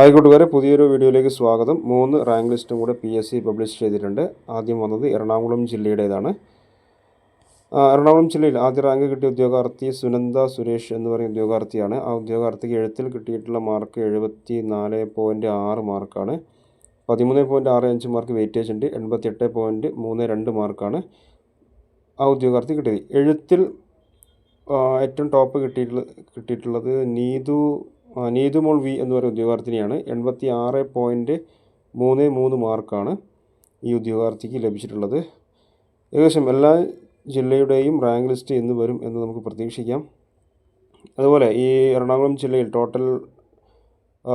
Hi കൂട്ടുകാരെ പുതിയൊരു വീഡിയോയിലേക്ക് സ്വാഗതം. മൂന്ന് റാങ്ക് ലിസ്റ്റും കൂടെ പി എസ് സി പബ്ലിഷ് ചെയ്തിട്ടുണ്ട്. ആദ്യം വന്നത് എറണാകുളം ജില്ലയുടേതാണ്. എറണാകുളം ജില്ലയിൽ ആദ്യ റാങ്ക് കിട്ടിയ ഉദ്യോഗാർത്ഥി സുനന്ദ സുരേഷ് എന്ന് പറയുന്ന ഉദ്യോഗാർത്ഥിയാണ്. ആ ഉദ്യോഗാർത്ഥിക്ക് എഴുത്തിൽ കിട്ടിയിട്ടുള്ള മാർക്ക് എഴുപത്തി നാല് പോയിന്റ് ആറ് മാർക്കാണ്. പതിമൂന്ന് പോയിന്റ് ആറ് അഞ്ച് മാർക്ക് വെയിറ്റേജ് ഉണ്ട്. എൺപത്തി എട്ട് പോയിന്റ് മൂന്ന് രണ്ട് മാർക്കാണ് ആ ഉദ്യോഗാർത്ഥി കിട്ടിയത്. എഴുത്തിൽ ഏറ്റവും ടോപ്പ് കിട്ടിയിട്ടുള്ള കിട്ടിയിട്ടുള്ളത് നീതു നീതുമോൾ വി എന്ന് പറയുന്ന ഉദ്യോഗാർത്ഥിനിയാണ്. എൺപത്തി ആറ് പോയിന്റ് മൂന്ന് മൂന്ന് മാർക്കാണ് ഈ ഉദ്യോഗാർത്ഥിക്ക് ലഭിച്ചിട്ടുള്ളത്. ഏകദേശം എല്ലാ ജില്ലയുടെയും റാങ്ക് ലിസ്റ്റ് എന്ന് വരും എന്ന് നമുക്ക് പ്രതീക്ഷിക്കാം. അതുപോലെ ഈ എറണാകുളം ജില്ലയിൽ ടോട്ടൽ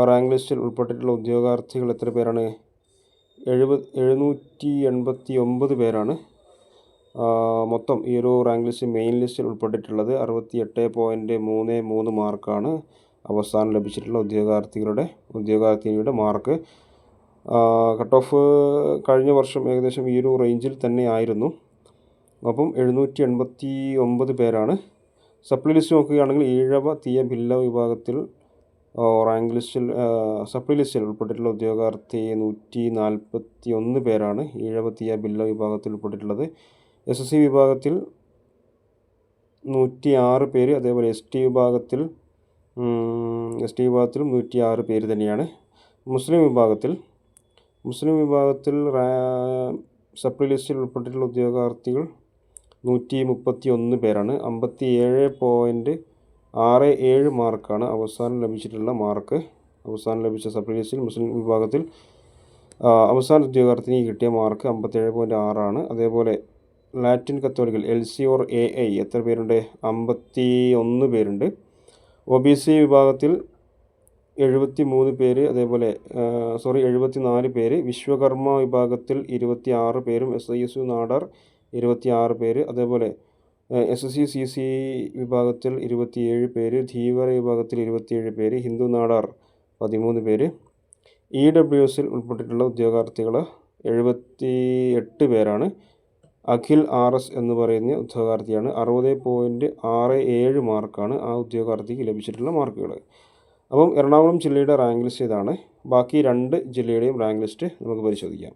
റാങ്ക് ലിസ്റ്റിൽ ഉൾപ്പെട്ടിട്ടുള്ള ഉദ്യോഗാർത്ഥികൾ എത്ര പേരാണ്? എഴുപത് എഴുന്നൂറ്റി എൺപത്തി ഒമ്പത് പേരാണ് മൊത്തം ഈ ഒരു റാങ്ക് ലിസ്റ്റ് മെയിൻ ലിസ്റ്റിൽ ഉൾപ്പെട്ടിട്ടുള്ളത് അറുപത്തി എട്ട് പോയിന്റ് മൂന്ന് മൂന്ന് മാർക്കാണ്. അവസാനം ലഭിച്ചിട്ടുള്ള ഉദ്യോഗാർത്ഥികളുടെ ഉദ്യോഗാർത്ഥിനിയുടെ മാർക്ക് കട്ട് ഓഫ് കഴിഞ്ഞ വർഷം ഏകദേശം ഈ ഒരു റേഞ്ചിൽ തന്നെ ആയിരുന്നു. അപ്പം എഴുന്നൂറ്റി എൺപത്തി ഒമ്പത് പേരാണ്. സപ്ലി ലിസ്റ്റ് നോക്കുകയാണെങ്കിൽ ഈഴവ തീയ ഭില്ല വിഭാഗത്തിൽ റാങ്ക് ലിസ്റ്റിൽ സപ്ലി ലിസ്റ്റിൽ ഉൾപ്പെട്ടിട്ടുള്ള ഉദ്യോഗാർത്ഥി നൂറ്റി നാൽപ്പത്തി ഒന്ന് പേരാണ് ഈഴവ തീയ ഭില്ല വിഭാഗത്തിൽ ഉൾപ്പെട്ടിട്ടുള്ളത്. എസ് എസ് സി വിഭാഗത്തിൽ നൂറ്റി ആറ് പേര് അതേപോലെ എസ് ടി വിഭാഗത്തിൽ എസ് ടി വിഭാഗത്തിലും നൂറ്റി ആറ് പേര് തന്നെയാണ്. മുസ്ലിം വിഭാഗത്തിൽ മുസ്ലിം വിഭാഗത്തിൽ സപ്ലി ലിസ്റ്റിൽ ഉൾപ്പെട്ടിട്ടുള്ള ഉദ്യോഗാർത്ഥികൾ നൂറ്റി മുപ്പത്തി ഒന്ന് പേരാണ്. അമ്പത്തി ഏഴ് പോയിന്റ് ആറ് ഏഴ് മാർക്കാണ് അവസാനം ലഭിച്ചിട്ടുള്ള മാർക്ക്. അവസാനം ലഭിച്ച സപ്ലി ലിസ്റ്റിൽ മുസ്ലിം വിഭാഗത്തിൽ അവസാന ഉദ്യോഗാർത്ഥിനി കിട്ടിയ മാർക്ക് അമ്പത്തേഴ് പോയിന്റ് ആറാണ്. അതേപോലെ Latin കത്തോലിക്കൽ L C or A I എത്ര പേരുണ്ട്? അമ്പത്തി ഒന്ന് പേരുണ്ട്. ഒ ബി സി വിഭാഗത്തിൽ എഴുപത്തി മൂന്ന് പേര് അതേപോലെ സോറി എഴുപത്തി നാല് പേര് വിശ്വകർമ്മ വിഭാഗത്തിൽ ഇരുപത്തി ആറ് പേരും S I S U Nadar ഇരുപത്തി ആറ് പേര് അതേപോലെ എസ് സി സി സി വിഭാഗത്തിൽ ഇരുപത്തിയേഴ് പേര് ധീവര വിഭാഗത്തിൽ ഇരുപത്തിയേഴ് പേര് ഹിന്ദു നാടാർ പതിമൂന്ന് പേര്. ഇ ഡബ്ല്യു എസിൽ ഉൾപ്പെട്ടിട്ടുള്ള ഉദ്യോഗാർത്ഥികൾ എഴുപത്തി എട്ട് പേരാണ്. അഖിൽ ആർ എസ് എന്ന് പറയുന്ന ഉദ്യോഗാർത്ഥിയാണ്. അറുപത് പോയിന്റ് ആറ് ഏഴ് മാർക്കാണ് ആ ഉദ്യോഗാർത്ഥിക്ക് ലഭിച്ചിട്ടുള്ള മാർക്കുകൾ. അപ്പം എറണാകുളം ജില്ലയുടെ റാങ്ക് ലിസ്റ്റ് ഇതാണ്. ബാക്കി രണ്ട് ജില്ലയുടെയും റാങ്ക് ലിസ്റ്റ് നമുക്ക് പരിശോധിക്കാം.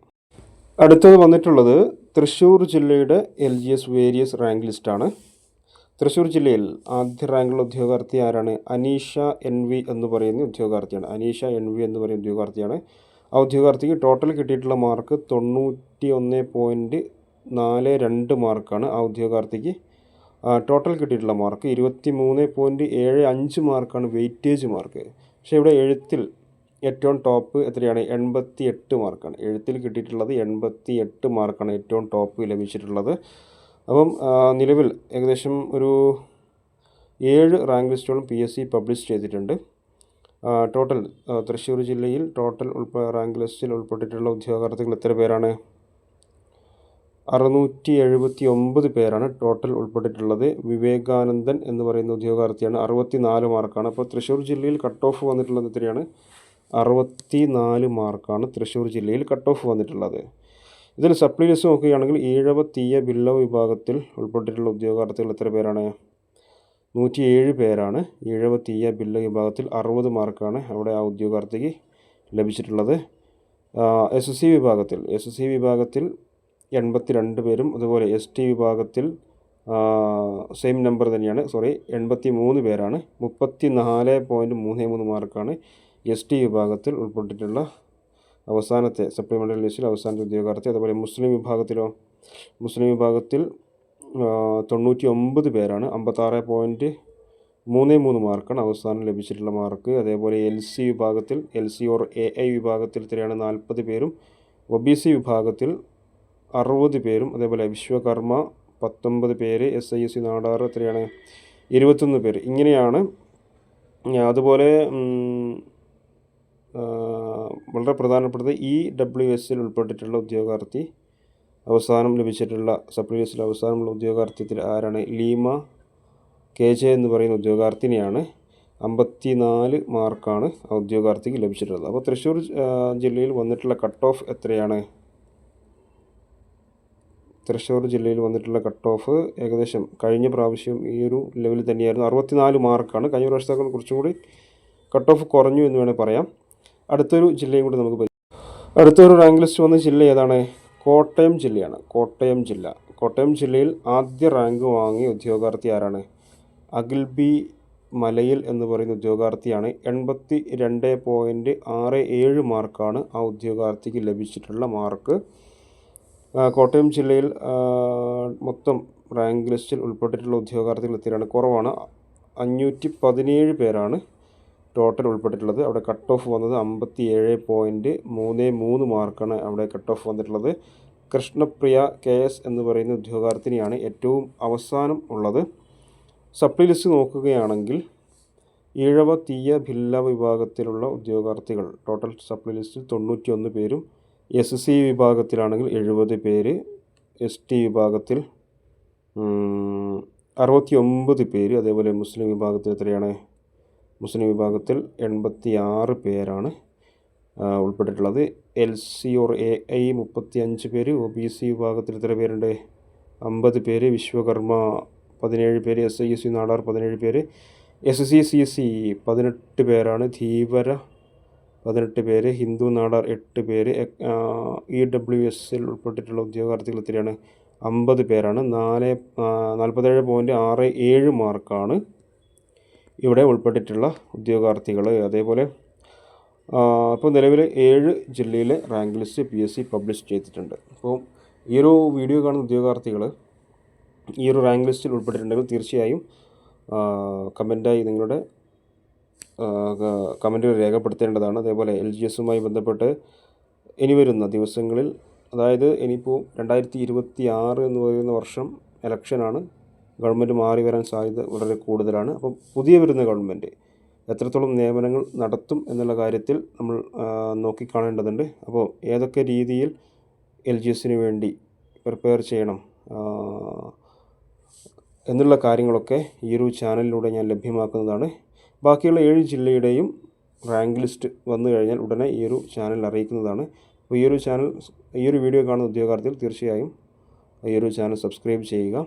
അടുത്തത് വന്നിട്ടുള്ളത് തൃശ്ശൂർ ജില്ലയുടെ L G S various rank ലിസ്റ്റാണ്. തൃശ്ശൂർ ജില്ലയിൽ ആദ്യ റാങ്കുള്ള ഉദ്യോഗാർത്ഥി ആരാണ്? അനീഷ എൻ വി എന്ന് പറയുന്ന ഉദ്യോഗാർത്ഥിയാണ്. അനീഷ എൻ വി എന്ന് പറയുന്ന ഉദ്യോഗാർത്ഥിയാണ്. ആ ഉദ്യോഗാർത്ഥിക്ക് ടോട്ടൽ കിട്ടിയിട്ടുള്ള മാർക്ക് തൊണ്ണൂറ്റി ഒന്ന് പോയിന്റ് നാല് രണ്ട് മാർക്കാണ് ആ ഉദ്യോഗാർത്ഥിക്ക്. ടോട്ടൽ കിട്ടിയിട്ടുള്ള മാർക്ക് ഇരുപത്തി മൂന്ന് പോയിന്റ് ഏഴ് അഞ്ച് മാർക്കാണ് വെയിറ്റേജ് മാർക്ക് പക്ഷേ ഇവിടെ എഴുത്തിൽ ഏറ്റവും ടോപ്പ് എത്രയാണ്? എൺപത്തി എട്ട് മാർക്കാണ്. എഴുത്തിൽ കിട്ടിയിട്ടുള്ളത് എൺപത്തി എട്ട് മാർക്കാണ് ഏറ്റവും ടോപ്പ് ലഭിച്ചിട്ടുള്ളത്. അപ്പം നിലവിൽ ഏകദേശം ഒരു ഏഴ് റാങ്ക് ലിസ്റ്റുകളും പി എസ് സി പബ്ലിഷ് ചെയ്തിട്ടുണ്ട്. ടോട്ടൽ തൃശ്ശൂർ ജില്ലയിൽ ടോട്ടൽ ഉൾപ്പെ റാങ്ക് ലിസ്റ്റിൽ ഉൾപ്പെട്ടിട്ടുള്ള ഉദ്യോഗാർത്ഥികൾ എത്ര പേരാണ്? അറുന്നൂറ്റി എഴുപത്തി ഒമ്പത് പേരാണ് ടോട്ടൽ ഉൾപ്പെട്ടിട്ടുള്ളത്. വിവേകാനന്ദൻ എന്ന് പറയുന്ന ഉദ്യോഗാർത്ഥിയാണ് അറുപത്തി നാല് മാർക്കാണ്. അപ്പോൾ തൃശ്ശൂർ ജില്ലയിൽ കട്ട് ഓഫ് വന്നിട്ടുള്ളത് എത്രയാണ്? അറുപത്തി നാല് മാർക്കാണ് തൃശ്ശൂർ ജില്ലയിൽ കട്ട് ഓഫ് വന്നിട്ടുള്ളത്. ഇതിൽ സപ്ലി നോക്കുകയാണെങ്കിൽ ഈഴവ തീയ വിഭാഗത്തിൽ ഉൾപ്പെട്ടിട്ടുള്ള ഉദ്യോഗാർത്ഥികൾ എത്ര പേരാണ്? നൂറ്റി ഏഴ് പേരാണ് ഈഴവ തീയ ബില്ല വിഭാഗത്തിൽ അറുപത് മാർക്കാണ് അവിടെ ആ ഉദ്യോഗാർത്ഥിക്ക് ലഭിച്ചിട്ടുള്ളത്. എസ് എസ് സി വിഭാഗത്തിൽ എസ് എസ് സി വിഭാഗത്തിൽ എൺപത്തി രണ്ട് പേരും അതുപോലെ എസ് ടി വിഭാഗത്തിൽ സെയിം നമ്പർ തന്നെയാണ്. സോറി എൺപത്തി മൂന്ന് പേരാണ്. മുപ്പത്തി നാല് പോയിന്റ് മൂന്ന് മൂന്ന് മാർക്കാണ് എസ് ടി വിഭാഗത്തിൽ ഉൾപ്പെട്ടിട്ടുള്ള അവസാനത്തെ സപ്ലിമെന്ററി ലിസ്റ്റിൽ അവസാനത്തെ ഉദ്യോഗാർത്ഥി. അതുപോലെ മുസ്ലിം വിഭാഗത്തിലോ മുസ്ലിം വിഭാഗത്തിൽ തൊണ്ണൂറ്റി ഒമ്പത് പേരാണ്. അമ്പത്താറ് പോയിന്റ് മൂന്ന് മൂന്ന് മാർക്കാണ് അവസാനം ലഭിച്ചിട്ടുള്ള മാർക്ക്. അതേപോലെ എൽ സി വിഭാഗത്തിൽ L C or A I വിഭാഗത്തിൽ എത്രയാണ് നാൽപ്പത് പേരും. ഒ ബി സി വിഭാഗത്തിൽ അറുപത് പേരും അതേപോലെ വിശ്വകർമ്മ പത്തൊമ്പത് പേര് S I S C Nadar എത്രയാണ്? ഇരുപത്തൊന്ന് പേര്. ഇങ്ങനെയാണ് അതുപോലെ വളരെ പ്രധാനപ്പെട്ടത് ഇ ഡബ്ല്യു എസിൽ ഉൾപ്പെട്ടിട്ടുള്ള ഉദ്യോഗാർത്ഥി അവസാനം ലഭിച്ചിട്ടുള്ള സപ്ലി എസ്സിൽ അവസാനമുള്ള ഉദ്യോഗാർത്ഥ്യത്തിൽ ആരാണ്? ലീമ കെ ജെ എന്ന് പറയുന്ന ഉദ്യോഗാർത്ഥിനിയാണ്. അമ്പത്തി നാല് മാർക്കാണ് ആ ഉദ്യോഗാർത്ഥിക്ക് ലഭിച്ചിട്ടുള്ളത്. അപ്പോൾ തൃശ്ശൂർ ജില്ലയിൽ വന്നിട്ടുള്ള കട്ട് ഓഫ് എത്രയാണ്? തൃശ്ശൂർ ജില്ലയിൽ വന്നിട്ടുള്ള കട്ട് ഓഫ് ഏകദേശം കഴിഞ്ഞ പ്രാവശ്യം ഈ ഒരു ലെവലിൽ തന്നെയായിരുന്നു. അറുപത്തിനാല് മാർക്കാണ്. കഴിഞ്ഞ പ്രാവശ്യത്തേക്കാൾ കുറച്ചും കൂടി കട്ട് ഓഫ് കുറഞ്ഞു എന്ന് വേണേൽ പറയാം. അടുത്തൊരു ജില്ലയും കൂടി നമുക്ക് അടുത്തൊരു റാങ്ക് ലിസ്റ്റ് വന്ന ജില്ല ഏതാണ്? കോട്ടയം ജില്ലയാണ്. കോട്ടയം ജില്ല. കോട്ടയം ജില്ലയിൽ ആദ്യ റാങ്ക് വാങ്ങിയ ഉദ്യോഗാർത്ഥി ആരാണ്? അഖിൽ ബി മലയിൽ എന്ന് പറയുന്ന ഉദ്യോഗാർത്ഥിയാണ്. എൺപത്തി രണ്ട് പോയിന്റ് ആറ് ഏഴ് മാർക്കാണ് ആ ഉദ്യോഗാർത്ഥിക്ക് ലഭിച്ചിട്ടുള്ള മാർക്ക്. കോട്ടയം ജില്ലയിൽ മൊത്തം റാങ്ക് ലിസ്റ്റിൽ ഉൾപ്പെട്ടിട്ടുള്ള ഉദ്യോഗാർത്ഥികൾ എത്തിയാണ് കുറവാണ്. അഞ്ഞൂറ്റി പതിനേഴ് പേരാണ് ടോട്ടൽ ഉൾപ്പെട്ടിട്ടുള്ളത്. അവിടെ കട്ട് ഓഫ് വന്നത് അമ്പത്തി ഏഴ് പോയിന്റ് മൂന്ന് മൂന്ന് മാർക്കാണ് അവിടെ കട്ട് ഓഫ് വന്നിട്ടുള്ളത്. കൃഷ്ണപ്രിയ കെ എസ് എന്ന് പറയുന്ന ഉദ്യോഗാർത്ഥിനിയാണ് ഏറ്റവും അവസാനം ഉള്ളത്. സപ്ലി ലിസ്റ്റ് നോക്കുകയാണെങ്കിൽ ഈഴവ തീയ ഭില്ല വിഭാഗത്തിലുള്ള ഉദ്യോഗാർത്ഥികൾ ടോട്ടൽ സപ്ലി ലിസ്റ്റിൽ തൊണ്ണൂറ്റി പേരും എസ് സി വിഭാഗത്തിലാണെങ്കിൽ എഴുപത് പേര് എസ് ടി വിഭാഗത്തിൽ അറുപത്തി ഒമ്പത് പേര് അതേപോലെ മുസ്ലിം വിഭാഗത്തിൽ എത്രയാണ്? മുസ്ലിം വിഭാഗത്തിൽ എൺപത്തി ആറ് പേരാണ് ഉൾപ്പെട്ടിട്ടുള്ളത്. L C or A I മുപ്പത്തി അഞ്ച് പേര് ഒ ബി സി വിഭാഗത്തിൽ എത്ര പേരുണ്ട്? അമ്പത് പേര് വിശ്വകർമ്മ പതിനേഴ് പേര് എസ് ഐ സി നാടാർ പതിനേഴ് പേര് എസ് സി സി സി പതിനെട്ട് പേരാണ് ധീവര പതിനെട്ട് പേര് ഹിന്ദു നാടാർ എട്ട് പേര് ഇ ഡബ്ല്യു എസിൽ ഉൾപ്പെട്ടിട്ടുള്ള ഉദ്യോഗാർത്ഥികൾ എത്രയാണ്? അമ്പത് പേരാണ്. നാല് നാൽപ്പത്തേഴ് പോയിന്റ് ആറ് ഏഴ് മാർക്കാണ് ഇവിടെ ഉൾപ്പെട്ടിട്ടുള്ള ഉദ്യോഗാർത്ഥികൾ. അതേപോലെ ഇപ്പോൾ നിലവിൽ ഏഴ് ജില്ലയിലെ rank list P S C publish ചെയ്തിട്ടുണ്ട്. അപ്പോൾ ഈ ഒരു വീഡിയോ കാണുന്ന ഉദ്യോഗാർത്ഥികൾ ഈ ഒരു റാങ്ക് ലിസ്റ്റിൽ ഉൾപ്പെട്ടിട്ടുണ്ടെങ്കിൽ തീർച്ചയായും കമന്റായി നിങ്ങളുടെ കമന്റുകൾ രേഖപ്പെടുത്തേണ്ടതാണ്. അതേപോലെ എൽ ജി എസുമായി ബന്ധപ്പെട്ട് ഇനി വരുന്ന ദിവസങ്ങളിൽ അതായത് ഇനിയിപ്പോൾ രണ്ടായിരത്തി ഇരുപത്തി ആറ് എന്ന് പറയുന്ന വർഷം ഇലക്ഷനാണ് ഗവൺമെന്റ് മാറി വരാൻ സാധ്യത വളരെ കൂടുതലാണ്. അപ്പം പുതിയ വരുന്ന ഗവൺമെന്റ് എത്രത്തോളം നിയമനങ്ങൾ നടത്തും എന്നുള്ള കാര്യത്തിൽ നമ്മൾ നോക്കിക്കാണേണ്ടതുണ്ട്. അപ്പോൾ ഏതൊക്കെ രീതിയിൽ എൽ ജി എസിന് വേണ്ടി പ്രിപ്പയർ ചെയ്യണം എന്നുള്ള കാര്യങ്ങളൊക്കെ ഈ ഒരു ചാനലിലൂടെ ഞാൻ ലഭ്യമാക്കുന്നതാണ്. ബാക്കിയുള്ള ഏഴ് ജില്ലയുടെയും റാങ്ക് ലിസ്റ്റ് വന്നു കഴിഞ്ഞാൽ ഉടനെ ഈ ഒരു ചാനൽ അറിയിക്കുന്നതാണ്. അപ്പോൾ ഈ ഒരു ചാനൽ ഈ ഒരു വീഡിയോ കാണുന്ന ഉദ്യോഗാർത്ഥികൾ തീർച്ചയായും ഈ ഒരു ചാനൽ സബ്സ്ക്രൈബ് ചെയ്യുക.